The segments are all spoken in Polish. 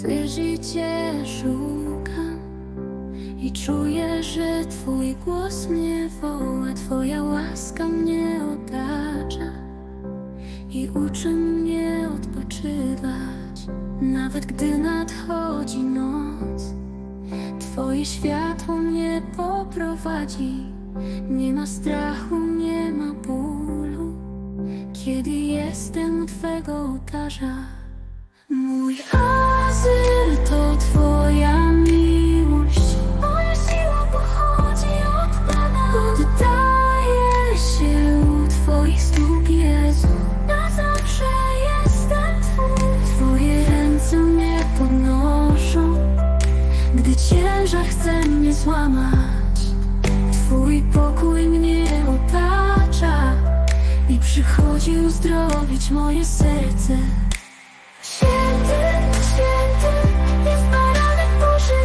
Swe życie szukam i czuję, że Twój głos mnie woła, Twoja łaska mnie otacza i uczy mnie odpoczywać, nawet gdy nadchodzi noc. Twoje światło mnie poprowadzi, nie ma strachu, nie ma bólu, kiedy jestem u Twego ołtarza. Mój przychodzi uzdrowić moje serce. Święty, święty jest baranek Boży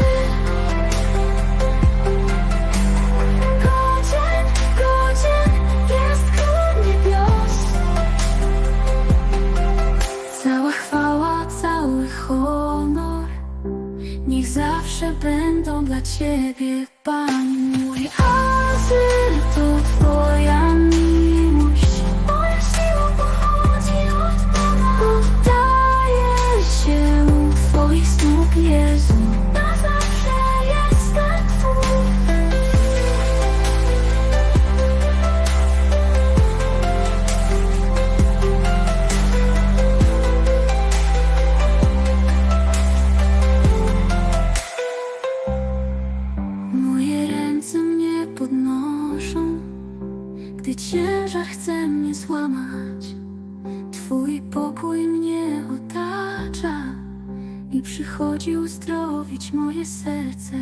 Godzien, godzien jest król niebios. Cała chwała, cały honor. Niech zawsze będą dla Ciebie, mój. Azyl ciężar chce mnie złamać. Twój pokój mnie otacza i przychodzi uzdrowić moje serce.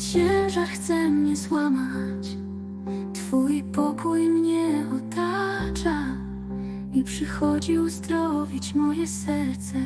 Ciężar chce mnie złamać. Twój pokój mnie otacza i przychodzi uzdrowić moje serce.